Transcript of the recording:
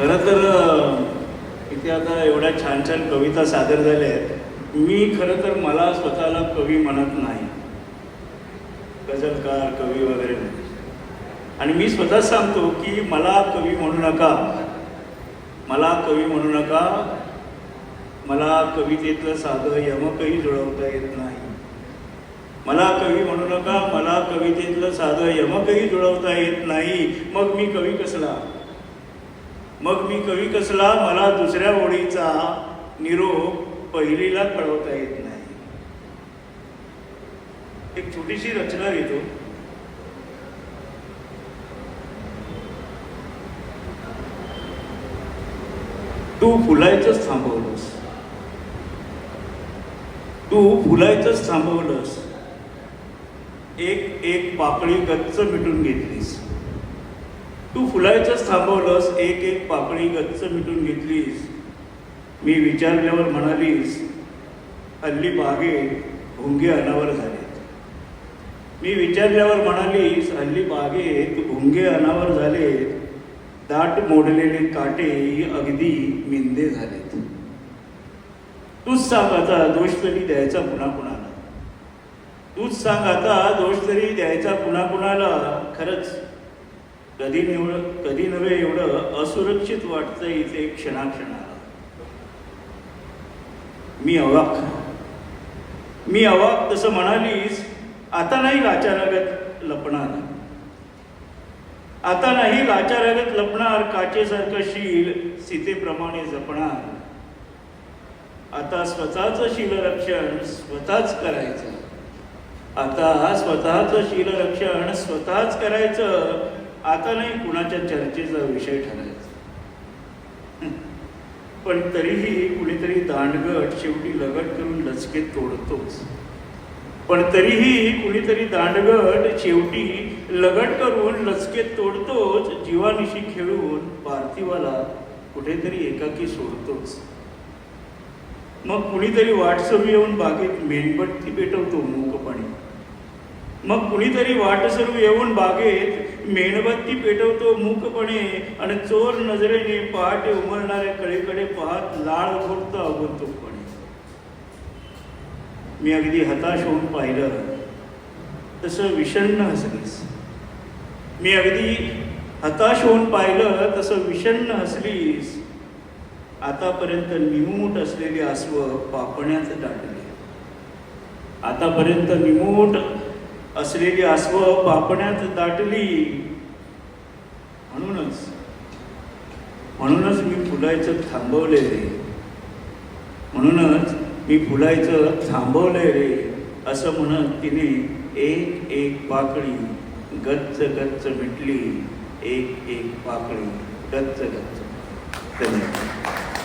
खरं तर इथे आता एवढ्या छान छान कविता सादर झाल्या आहेत. मी खरं तर मला स्वतःला कवी म्हणत नाही. गजलकार कवी वगैरे नाही. आणि मी स्वतःच सांगतो की मला कवी म्हणू नका. मला कवी म्हणू नका. मला कवितेतलं साधं यमकही जुळवता येत नाही. मला कवी म्हणू नका. मला कवितेतलं साधं यमकही जुळवता येत नाही. मग मी कवी कसला? मग मी कवी कसला मला दुसऱ्या ओळीचा निरोप पहिलीला कळवता येत नाही. एक छोटीशी रचना घेतो. तू फुलायचंच थांबवलंस. तू फुलायचंच थांबवलंस. एक एक पाकळी गच्च मिटून घेतलीस. तू फुलायचंच थांबवलंस एक एक पाकळी गच्च मिटून घेतलीस. मी विचारल्यावर म्हणालीस हल्ली बागे भुंगे अनावर झालेत मी विचारल्यावर म्हणालीस हल्ली बागेत भुंगे अनावर झालेत दाट मोडलेले काटे अगदी मिंदे झालेत. तूच सांग आता दोष तरी द्यायचा पुन्हा कुणाला. तूच सांग आता दोष तरी द्यायचा पुन्हा कुणाला. खरंच कधी निवड कधी नव्हे एवढं असुरक्षित वाटतं इथे क्षणाक्षणाला. मी अवाक. मी अवाक तसं म्हणालीस आता नाही लाचारागत लपणार. आता नाही लाचारागत लपणार काचेसारखं शील सीतेप्रमाणे जपणार. आता स्वतःचं शीलरक्षण स्वतःच करायचं. आता स्वतःच शीलरक्षण स्वतःच करायचं. आता नाही कुणाच्या चर्चेचा विषय ठरायचा. पण तरीही कुणीतरी दांडगट शेवटी लगट करून लचके तोडतोच. पण तरीही कुणीतरी दांडगट शेवटी लगट करून लचके तोडतोच जीवानिशी खेळून पार्थिवाला कुठेतरी एकाकी सोडतोच. मग कुणीतरी वाटसरू येऊन बागेत मेणबट्टी पेटवतो मूकपणे. मग कुणीतरी वाटसरू येऊन बागेत मेणबत्ती पेटवतो मूकपणे आणि चोर नजरेने पहाटे उमरणाऱ्या कळीकडे पाहत लाळ घोटतो अगोतोपणे मी अगदी हताश होऊन पाहिलं. तसं विषण्ण हसलीस. मी अगदी हताश होऊन पाहिलं तसं विषण्ण हसलीस. आतापर्यंत निमूट असलेली आसवं पापण्यात दाटली. आतापर्यंत निमूट असलेली अस्व पापण्यात दाटली. म्हणूनच म्हणूनच मी फुलायचं थांबवले रे. म्हणूनच मी फुलायचं थांबवले रे असं म्हणत तिने एक एक पाकळी गच्च गच्च मिटली. एक एक पाकळी गच्च गच्च. धन्यवाद.